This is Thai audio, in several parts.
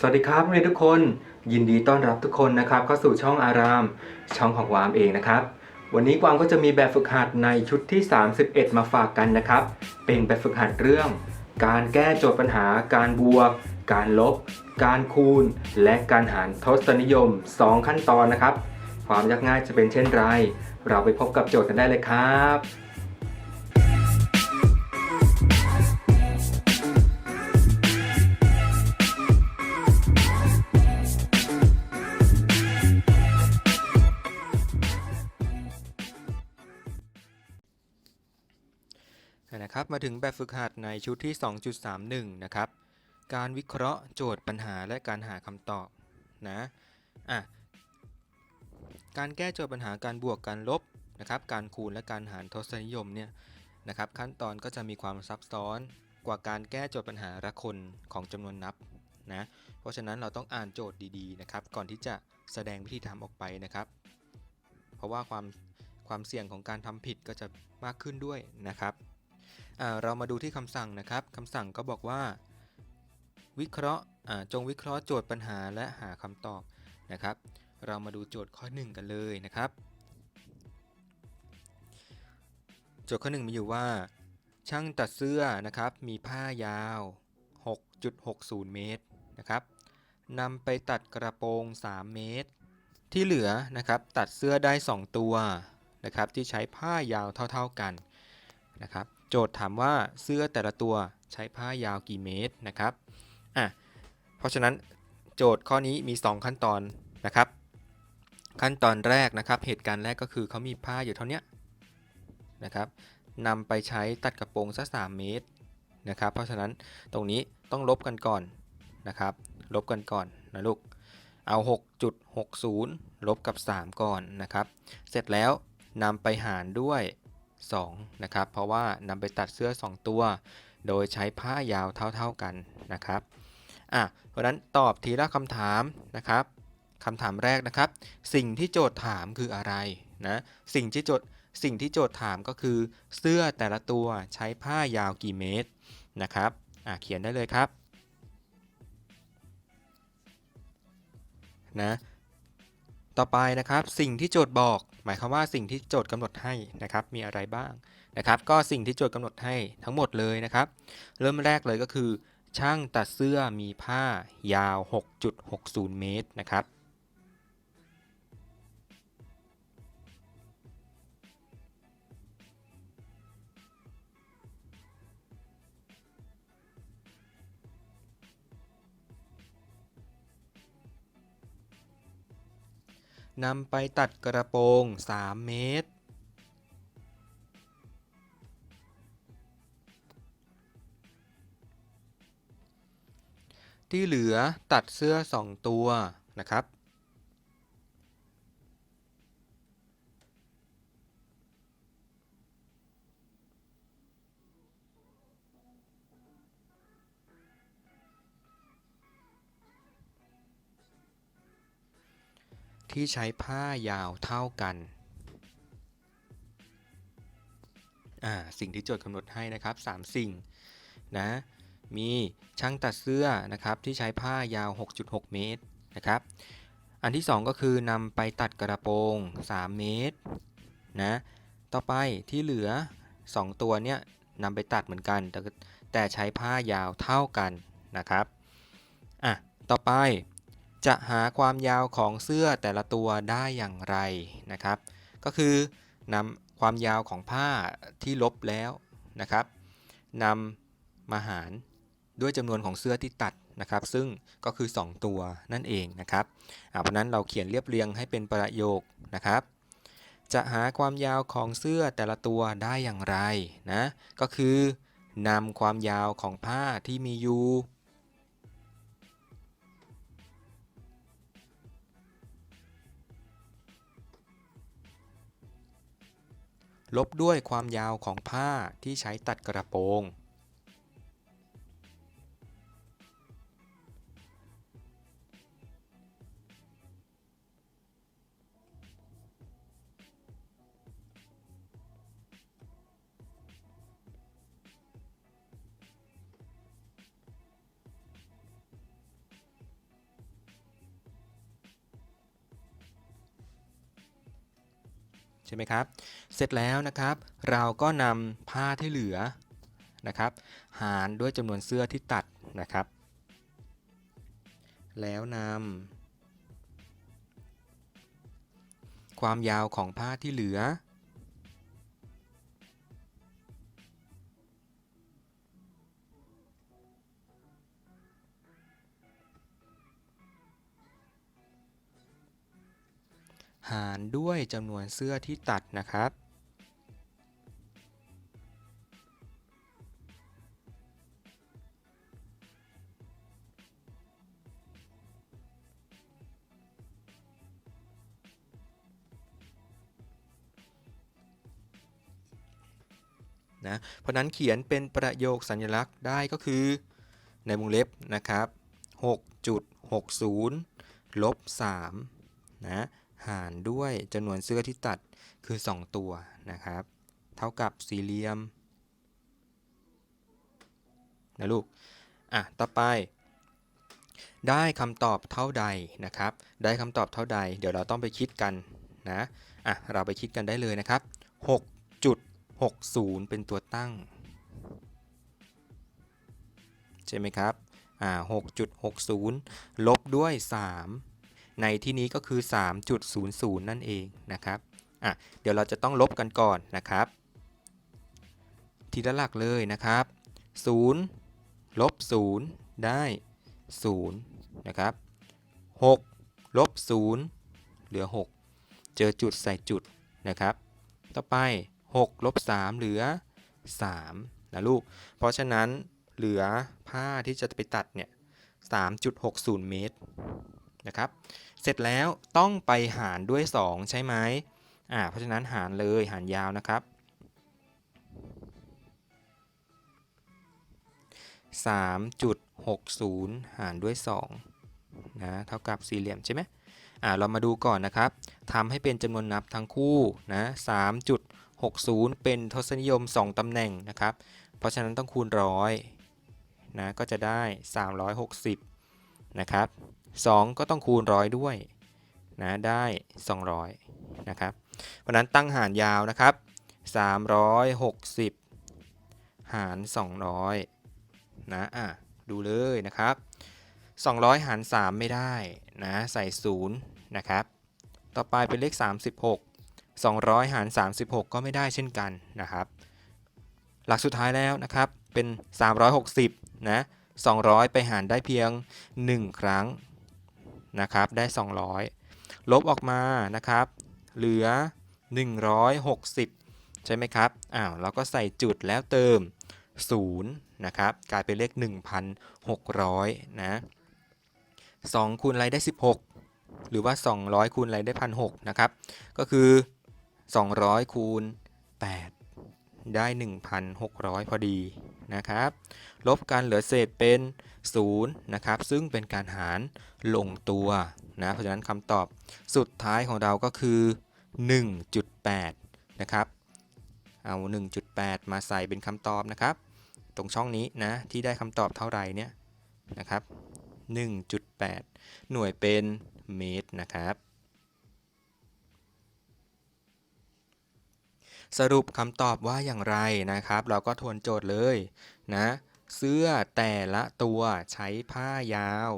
สวัสดีครับนักเรียนทุกคน ยินดีต้อนรับทุกคนนะครับเข้าสู่ช่องอาราม ช่องของวามเองนะครับ วันนี้กวางก็จะมีแบบฝึกหัดในชุดที่ 31 มาฝากกันนะครับ เป็นแบบฝึกหัดเรื่อง การแก้โจทย์ปัญหา การบวก การลบ การคูณ และการหารทศนิยม 2 ขั้นตอนนะครับ ความยากง่ายจะเป็นเช่นไร เราไปพบกับโจทย์กันได้เลยครับ มาถึงแบบฝึกหัดในชุดที่ 2.31 นะครับ การวิเคราะห์โจทย์ปัญหาและการหาคำตอบนะอะการแก้โจทย์ปัญหาการบวกการลบนะครับ การคูณและการหารทศนิยมเนี่ยนะครับ ขั้นตอนก็จะมีความซับซ้อนกว่าการแก้โจทย์ปัญหาละคนของจำนวนนับนะเพราะฉะนั้นเราต้องอ่านโจทย์ดีๆนะครับ ก่อนที่จะแสดงวิธีทำออกไปนะครับ เพราะว่าความความเสี่ยงของการทำผิดก็จะมากขึ้นด้วยนะครับ เรามาดูที่คำสั่งนะครับคำสั่งก็บอกว่า วิเคราะห์จงวิเคราะห์โจทย์ปัญหาและหาคำตอบนะครับ เรามาดูโจทย์ข้อ 1 กันเลยนะครับ โจทย์ข้อ 1 มีอยู่ว่า ช่างตัดเสื้อนะครับมีผ้ายาว 6.60 เมตรนะครับนำไปตัดกระโปรง 3 เมตร ที่เหลือนะครับตัดเสื้อได้ 2 ตัวนะครับที่ใช้ผ้ายาวเท่า ๆกันนะครับ จทย์ถามว่าเสื้อแต่ละตัวใช้ผ้ายาวกี่เมตรนะครับอะเพราะฉะนั้นโจทย์ข้อนี้มี 2 ขั้นตอนนะครับ ขั้นตอนแรกนะครับ เหตุการณ์แรกก็คือเขามีผ้าอยู่เท่านี้นะครับนำไปใช้ตัดกระโปรงสัก3เมตรนะครับ เพราะฉะนั้นตรงนี้ต้องลบกันก่อนนะครับ ลบกันก่อนนะลูก เอา 6.60 ลบกับ 3 ก่อนนะครับ เสร็จแล้วนำไปหารด้วย 2นะครับเพราะว่านำไปตัดเสื้อ 2 ตัว โดยใช้ผ้ายาวเท่า ๆกันนะครับอะเพราะนั้นตอบทีละคำถามนะครับคำถามแรกนะครับ สิ่งที่โจทย์ถามคืออะไรนะสิ่งที่โจทย์สิ่งที่โจทย์ถามก็คือ เสื้อแต่ละตัวใช้ผ้ายาวกี่เมตรนะครับอะเขียนได้เลยครับนะ ต่อไปนะครับสิ่งที่โจทย์บอก หมายความว่าสิ่งที่โจทย์กำหนดให้นะครับมีอะไรบ้างนะครับก็สิ่งที่โจทย์กำหนดให้ทั้งหมดเลยนะครับ เริ่มแรกเลยก็คือ ช่างตัดเสื้อมีผ้ายาว 6.60 เมตรนะครับ นำไปตัดกระโปรง 3 เมตร ที่เหลือตัดเสื้อ 2 ตัวนะครับ ที่ใช้ผ้ายาวเท่ากันอ่าสิ่งที่โจทย์กำหนดให้นะครับ 3 สิ่งนะมีช่างตัดเสื้อนะครับที่ใช้ผ้ายาว 6.6 เมตรนะครับ อันที่ 2 ก็คือนำไปตัดกระโปรง 3 เมตรนะต่อไปที่เหลือ 2 ตัวเนี้ยนำไปตัดเหมือนกัน แต่แต่ใช้ผ้ายาวเท่ากันนะครับอะต่อไป จะหาความยาวของเสื้อแต่ละตัวได้อย่างไรนะครับ ก็คือนำความยาวของผ้าที่ลบแล้วนะครับนำมาหารด้วยจำนวนของเสื้อที่ตัดนะครับ ซึ่งก็คือ 2 ตัวนั่นเองนะครับอ่าเพราะนั้นเราเขียนเรียบเรียงให้เป็นประโยคนะครับ จะหาความยาวของเสื้อแต่ละตัวได้อย่างไรนะก็คือนำความยาวของผ้าที่มีอยู่ ลบด้วยความยาวของผ้าที่ใช้ตัดกระโปรง ใช่ไหมครับ เสร็จแล้วนะครับ เราก็นำผ้าที่เหลือนะครับ หารด้วยจำนวนเสื้อที่ตัดนะครับ แล้วนำความยาวของผ้าที่เหลือ หารด้วยจำนวนเสื้อที่ตัดนะครับ เพราะนั้นเขียนเป็นประโยคสัญลักษณ์ได้ก็คือ ในวงเล็บนะครับ6.60ลบ3นะหารด้วยจำนวนเสื้อที่ตัดคือ 2 ตัวนะครับ เท่ากับสี่เหลี่ยมนะลูก อะ ต่อไป ได้คำตอบเท่าใดนะครับ ได้คำตอบเท่าใด เดี๋ยวเราต้องไปคิดกันนะ อะ เราไปคิดกันได้เลยนะครับ 60 เป็นตัวตั้ง ใช่ไหมครับ อ่า 6.60 ลบด้วย 3 ในที่นี้ก็คือ 3.00 นั่นเองนะครับ อะ เดี๋ยวเราจะต้องลบกันก่อนนะครับ ทีละหลักเลยนะครับ 0 ลบ 0 ได้ 0 นะครับ 6 ลบ 0 เหลือ 6 เจอจุดใส่จุดนะครับ ต่อไป 6ลบ3เหลือ3นะลูก เพราะฉะนั้นเหลือผ้าที่จะไปตัดเนี่ย3.60 เมตรนะครับ เสร็จแล้วต้องไปหารด้วย 2 ใช่ไหมอ่า เพราะฉะนั้นหารเลยหารยาวนะครับ 3.60 หารด้วย2นะเท่ากับสี่เหลี่ยมใช่ไหมอ่าเรามาดูก่อนนะครับทำให้เป็นจำนวนนับทั้งคู่นะ3.60 เป็นทศนิยม 2 ตำแหน่งนะครับ เพราะฉะนั้นต้องคูณร้อยนะก็จะได้ 360 นะครับ 2 ก็ต้องคูณร้อยด้วยนะได้ 200 นะครับ เพราะนั้นตั้งหารยาวนะครับ 360 หาร 200 นะอะดูเลยนะครับ 200 หาร 3 ไม่ได้นะใส่ 0 นะครับ ต่อไปเป็นเลข 36 200 หาร 36 ก็ไม่ได้เช่นกันนะครับ หลักสุดท้ายแล้วนะครับเป็น 360 นะ 200 ไปหารได้เพียง 1 ครั้งนะครับได้ 200 ลบออกมานะครับ เหลือ 160 ใช่ไหมครับอ้าวเราก็ใส่จุดแล้วเติม 0 นะครับ กลายเป็นเลข 1,600 นะ 2 คูณอะไรได้ 16 หรือว่า 200 คูณอะไรได้ 1,600 นะครับ ก็คือ 200 คูณ 8 ได้ 1,600 พอดีนะครับ ลบกันเหลือเศษเป็น 0 นะครับ ซึ่งเป็นการหารลงตัวนะ เพราะฉะนั้นคำตอบสุดท้ายของเราก็คือ 1.8 นะครับ เอา 1.8 มาใส่เป็นคำตอบนะครับ ตรงช่องนี้นะ ที่ได้คำตอบเท่าไหร่เนี่ยนะครับ 1.8 หน่วยเป็นเมตรนะครับ สรุปคำตอบว่าอย่างไรนะครับ เราก็ทวนโจทย์เลยนะ เสื้อแต่ละตัวใช้ผ้ายาว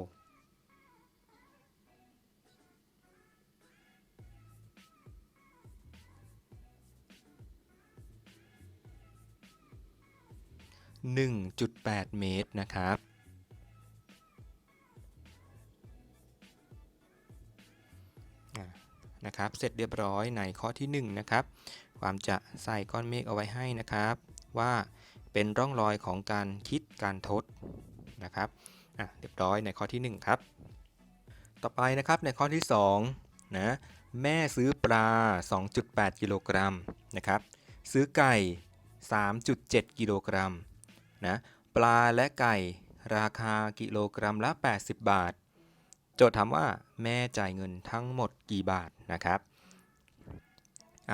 1.8 เมตรนะครับนะครับ เสร็จเรียบร้อยในข้อที่ 1 นะครับ ความจะใส่ก้อนเมฆเอาไว้ให้นะครับ ว่าเป็นร่องรอยของการคิดการทดนะครับอะเรียบร้อยในข้อที่ 1 ครับ ต่อไปนะครับในข้อที่2นะแม่ซื้อปลา 2.8 กิโลกรัมนะครับซื้อไก่ 3.7 กิโลกรัมนะปลาและไก่ราคากิโลกรัมละ 80 บาท โจทย์ถามว่าแม่จ่ายเงินทั้งหมดกี่บาทนะครับ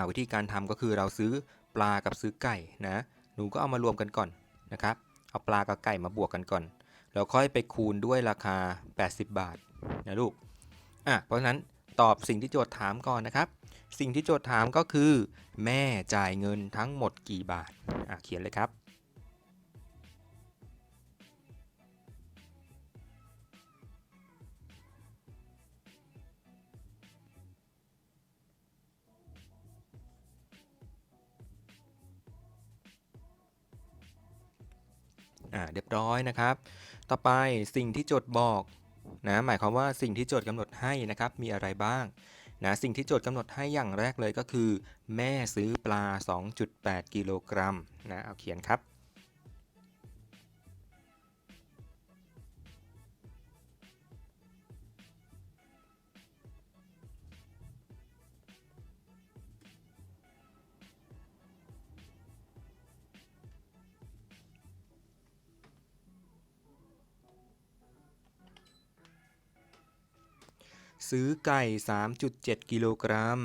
วิธีการทำก็คือเราซื้อปลากับซื้อไก่นะหนูก็เอามารวมกันก่อนนะครับ เอาปลากับไก่มาบวกกันก่อน แล้วค่อยไปคูณด้วยราคา 80 บาทนะลูกอะเพราะฉะนั้นตอบสิ่งที่โจทย์ถามก่อนนะครับ สิ่งที่โจทย์ถามก็คือ แม่จ่ายเงินทั้งหมดกี่บาทอะเขียนเลยครับ อ่าเรียบร้อยนะครับ ต่อไปสิ่งที่โจทย์บอกนะหมายความว่าสิ่งที่โจทย์กำหนดให้นะครับมีอะไรบ้างนะสิ่งที่โจทย์กำหนดให้อย่างแรกเลยก็คือ แม่ซื้อปลา 2.8 กิโลกรัมนะเอาเขียนครับ ซื้อไก่ 3.7 กิโลกรัม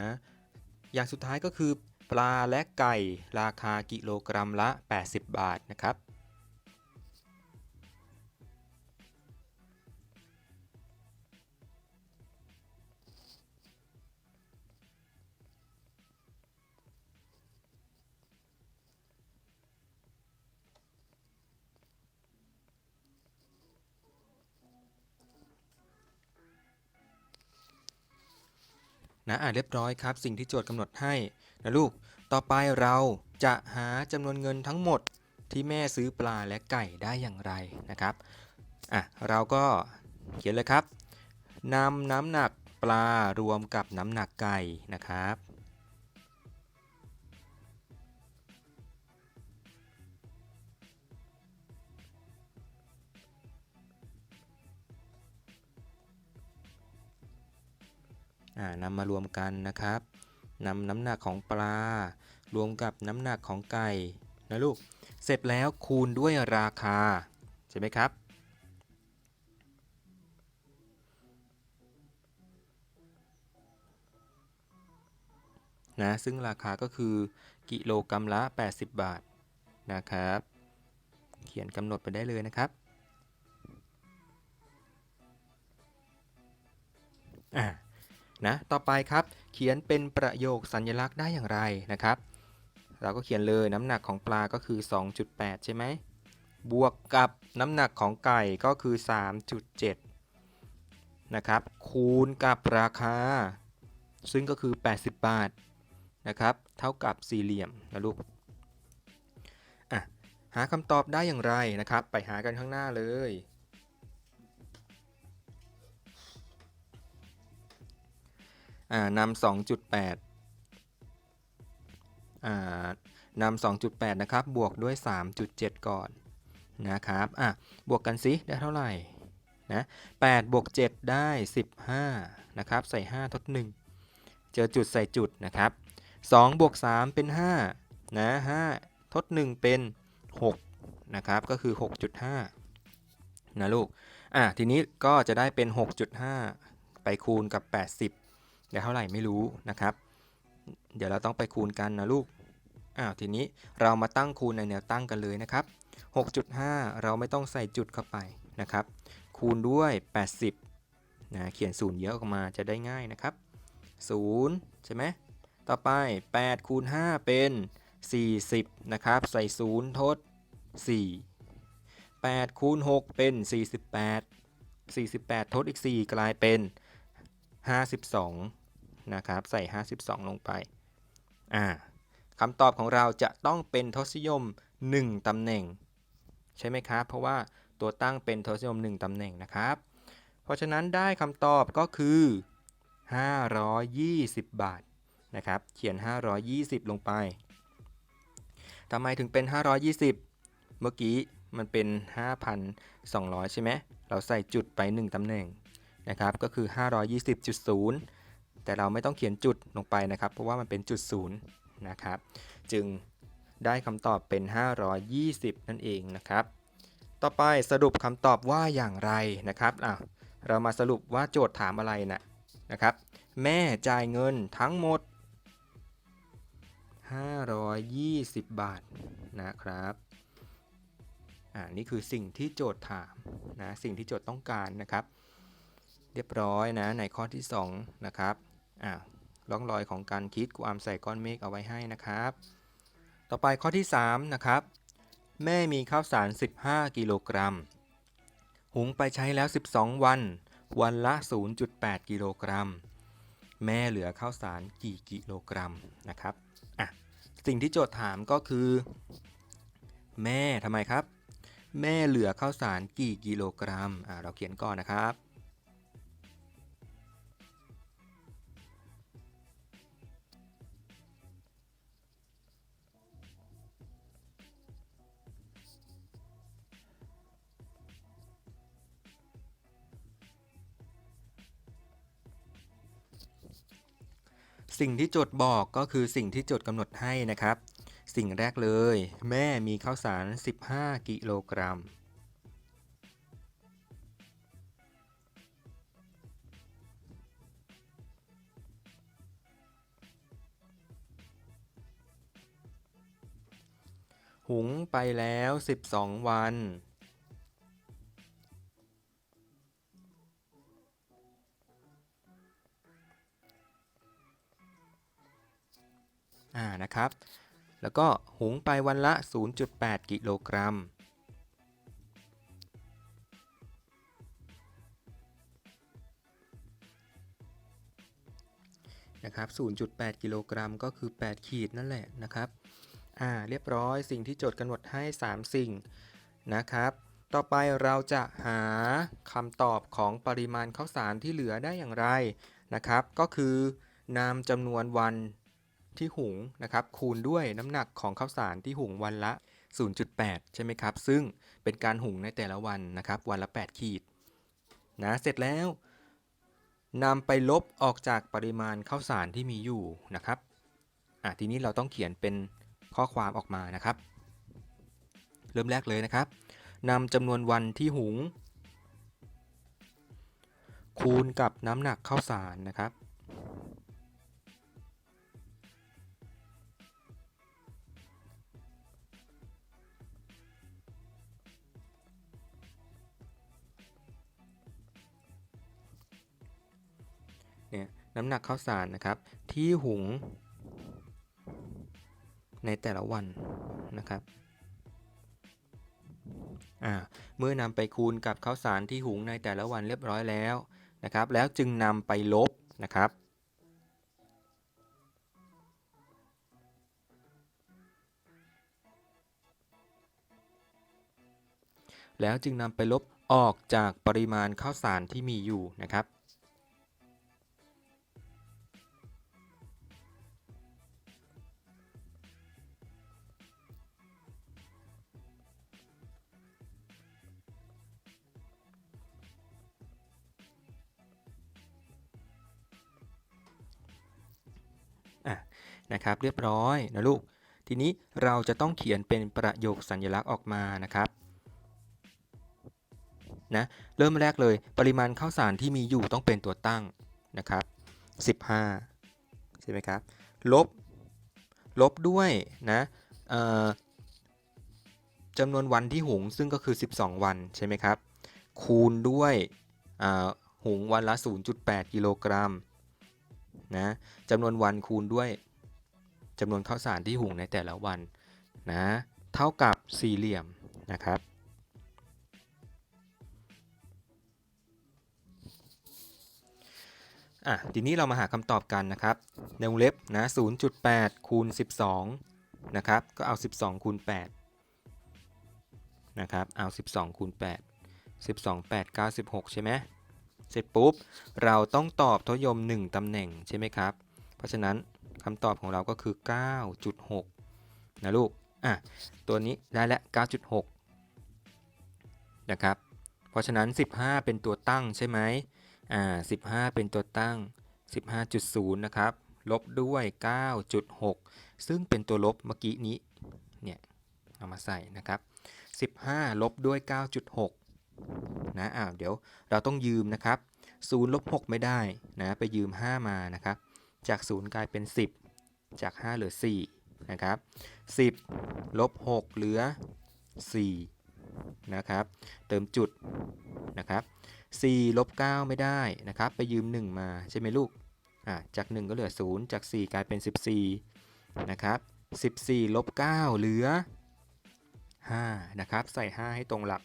นะ อย่างสุดท้ายก็คือ ปลาและไก่ราคากิโลกรัมละ 80 บาทนะครับ นะอ่านเรียบร้อยครับ สิ่งที่โจทย์กำหนดให้นะลูก ต่อไปเราจะหาจำนวนเงินทั้งหมดที่แม่ซื้อปลาและไก่ได้อย่างไรนะครับอะเราก็เขียนเลยครับนำน้ำหนักปลารวมกับน้ำหนักไก่นะครับ นำมารวมกันนะครับนำน้ำหนักของปลา รวมกับน้ำหนักของไก่นะลูก เสร็จแล้วคูณด้วยราคา ใช่ไหมครับ นะซึ่งราคาก็คือกิโลกรัมละ 80 บาทนะครับ เขียนกำหนดไปได้เลยนะครับอ่า นะต่อไปครับ เขียนเป็นประโยคสัญลักษณ์ได้อย่างไรนะครับ เราก็เขียนเลยน้ำหนักของปลาก็คือ 2.8 ใช่ไหมบวกกับน้ำหนักของไก่ก็คือ 3.7 นะครับ คูณกับราคา ซึ่งก็คือ 80 บาทนะครับ เท่ากับสี่เหลี่ยมนะลูกอะหาคำตอบได้อย่างไรนะครับ ไปหากันข้างหน้าเลย อ่านำ2.8อ่านำ2.8นะครับ บวกด้วย3.7ก่อนนะครับ อะ บวกกันสิได้เท่าไหร่ นะ8บวก7ได้15นะครับ ใส่5ทด1เจอจุดใส่จุดนะครับ2บวก3เป็น5นะ5ทด1เป็น6นะครับ ก็คือ6.5นะลูก อะ ทีนี้ก็จะได้เป็น6.5ไปคูณกับ80 เดี๋ยวเท่าไหร่ไม่รู้นะครับ เดี๋ยวเราต้องไปคูณกันนะลูกอ้าวทีนี้เรามาตั้งคูณในแนวตั้งกันเลยนะครับ 6.5 เราไม่ต้องใส่จุดเข้าไปนะครับ คูณด้วย 80นะเขียนศูนย์เยอะออกมาจะได้ง่ายนะครับ 0 ใช่ไหมต่อไป 8 คูณ 5 เป็น 40 นะครับ ใส่0ทด 4 8 คูณ 6 เป็น 48 48 ทดอีก 4 กลายเป็น 52 นะครับใส่ 52 ลงไปอ่าคำตอบของเราจะต้องเป็นทศนิยม 1 ตำแหน่ง ใช่ไหมครับ เพราะว่าตัวตั้งเป็นทศนิยม 1 ตำแหน่งนะครับ เพราะฉะนั้นได้คำตอบก็คือ 520 บาทนะครับเขียน 520 ลงไปทำไมถึงเป็น 520 เมื่อกี้มันเป็น 5,200 ใช่ไหม เราใส่จุดไป 1 ตำแหน่งนะครับ ก็คือ 520.0 แต่เราไม่ต้องเขียนจุดลงไปนะครับ เพราะว่ามันเป็นจุดศูนย์นะครับ จึงได้คำตอบเป็น 520 นั่นเองนะครับ ต่อไปสรุปคำตอบว่าอย่างไรนะครับอะเรามาสรุปว่าโจทย์ถามอะไรนะนะครับ แม่จ่ายเงินทั้งหมด 520 บาทนะครับอ่านี่คือสิ่งที่โจทย์ถามนะสิ่งที่โจทย์ต้องการนะครับ เรียบร้อยนะในข้อที่ 2 นะครับ อ่าร่องรอยของการคิดกูอามใส่ก้อนเมฆเอาไว้ให้นะครับ ต่อไปข้อที่ 3 นะครับ แม่มีข้าวสาร 15 กิโลกรัม หุงไปใช้แล้ว 12 วัน วันละ 0.8 กิโลกรัม แม่เหลือข้าวสารกี่กิโลกรัมนะครับอะสิ่งที่โจทย์ถามก็คือ แม่ทำไมครับ แม่เหลือข้าวสารกี่กิโลกรัมอ่าเราเขียนก่อนนะครับ สิ่งที่โจทย์บอกก็คือสิ่งที่โจทย์กำหนดให้นะครับ สิ่งแรกเลย แม่มีข้าวสาร 15 กิโลกรัม หุงไปแล้ว 12 วัน อ่านะครับ แล้วก็หุงไปวันละ 0.8 กิโลกรัมนะครับ 0.8 กิโลกรัมก็คือ 8 ขีดนั่นแหละนะครับ อ่า เรียบร้อย สิ่งที่โจทย์กำหนดให้ 3 สิ่งนะครับ ต่อไปเราจะหาคำตอบของปริมาณข้าวสารที่เหลือได้อย่างไรนะครับ ก็คือนำจำนวนวัน ที่หุงนะครับคูณด้วยน้ำหนักของข้าวสารที่หุงวันละ 0.8 ใช่ไหมครับ ซึ่งเป็นการหุงในแต่ละวันนะครับ วันละ 8 ขีดนะเสร็จแล้วนำไปลบออกจากปริมาณข้าวสารที่มีอยู่นะครับอะทีนี้เราต้องเขียนเป็นข้อความออกมานะครับ เริ่มแรกเลยนะครับนำจำนวนวันที่หุง คูณกับน้ำหนักข้าวสารนะครับ น้ำหนักข้าวสารนะครับ ที่หุง ในแต่ละวันนะครับเมื่อนำไปคูณกับข้าวสารที่หุงในแต่ละวันเรียบร้อยแล้วนะครับ แล้วจึงนำไปลบนะครับแล้วจึงนำไปลบออกจากปริมาณข้าวสารที่มีอยู่นะครับ นะครับ เรียบร้อยนะลูก ทีนี้เราจะต้องเขียนเป็นประโยคสัญลักษณ์ออกมานะครับนะเริ่มแรกเลยปริมาณข้าวสารที่มีอยู่ต้องเป็นตัวตั้งนะครับ15ใช่ไหมครับลบลบด้วยนะจำนวนวันที่หุงซึ่งก็คือ 12 วันใช่ไหมครับคูณด้วยหุงวันละ 0.8 กิโลกรัมนะจำนวนวันคูณด้วย จำนวนข้าวสารที่หุงในแต่ละวันนะเท่ากับสี่เหลี่ยมนะครับอะทีนี้เรามาหาคำตอบกันนะครับ ในวงเล็บนะ0.8คูณ12นะครับก็เอา 12คูณ8นะครับเอา 12คูณ8 12 8 96 ใช่ไหมเสร็จปุ๊บ เราต้องตอบทศยม 1ตำแหน่งใช่ไหมครับ เพราะฉะนั้น คำตอบของเราก็คือ 9.6 นะลูก อะ ตัวนี้ได้แล้ว9.6 นะครับ เพราะฉะนั้น 15 เป็นตัวตั้งใช่ไหมอ่า 15 เป็นตัวตั้ง 15.0 นะครับ ลบด้วย 9.6 ซึ่งเป็นตัวลบเมื่อกี้นี้ เนี่ย เอามาใส่นะครับ 15 ลบด้วย 9.6 นะ อ้าว เดี๋ยวเราต้องยืมนะครับ0ลบ6ไม่ได้นะ ไปยืม 5 มานะครับ จาก 0 กลายเป็น 10 จาก 5 เหลือ 4 นะครับ 10 ลบ 6 เหลือ 4 นะครับ เติมจุด นะครับ 4 ลบ 9 ไม่ได้นะครับ ไปยืม 1 มาใช่ไหมลูก อะจาก 1 ก็เหลือ 0 จาก 4 กลายเป็น 14 นะครับ 14 ลบ 9 เหลือ 5 นะครับ ใส่ 5 ให้ตรงหลัก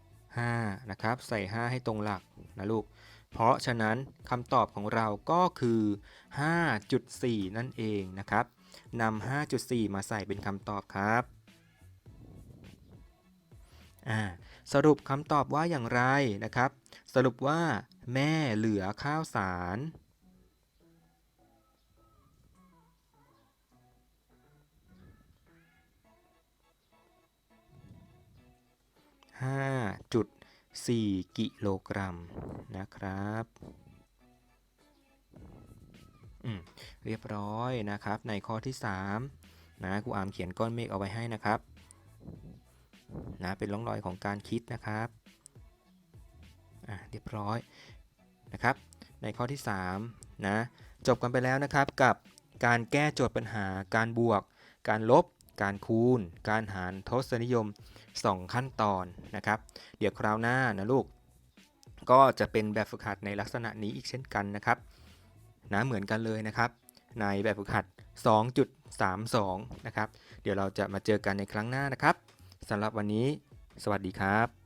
5นะครับ ใส่ 5 ให้ตรงหลักนะลูก เพราะฉะนั้นคำตอบของเราก็คือ 5.4 นั่นเองนะครับนำ5.4 มาใส่เป็นคำตอบครับสรุปคำตอบว่าอย่างไรนะครับ สรุปว่า แม่เหลือข้าวสาร 5.4 กิโลกรัมนะครับอืมเรียบร้อยนะครับ ในข้อที่ 3 นะครูอามเขียนก้อนเมฆเอาไว้ให้นะครับนะเป็นร่องรอยของการคิดนะครับอะเรียบร้อยนะครับ ในข้อที่3นะจบกันไปแล้วนะครับกับการแก้โจทย์ปัญหาการบวก การลบ การคูณ การหารทศนิยม 2 ขั้นตอนนะครับ เดี๋ยวคราวหน้านะลูก ก็จะเป็นแบบฝึกหัดในลักษณะนี้อีกเช่นกันนะครับนะเหมือนกันเลยนะครับ ในแบบฝึกหัด 2.32 นะครับ เดี๋ยวเราจะมาเจอกันในครั้งหน้านะครับสำหรับวันนี้ สวัสดีครับ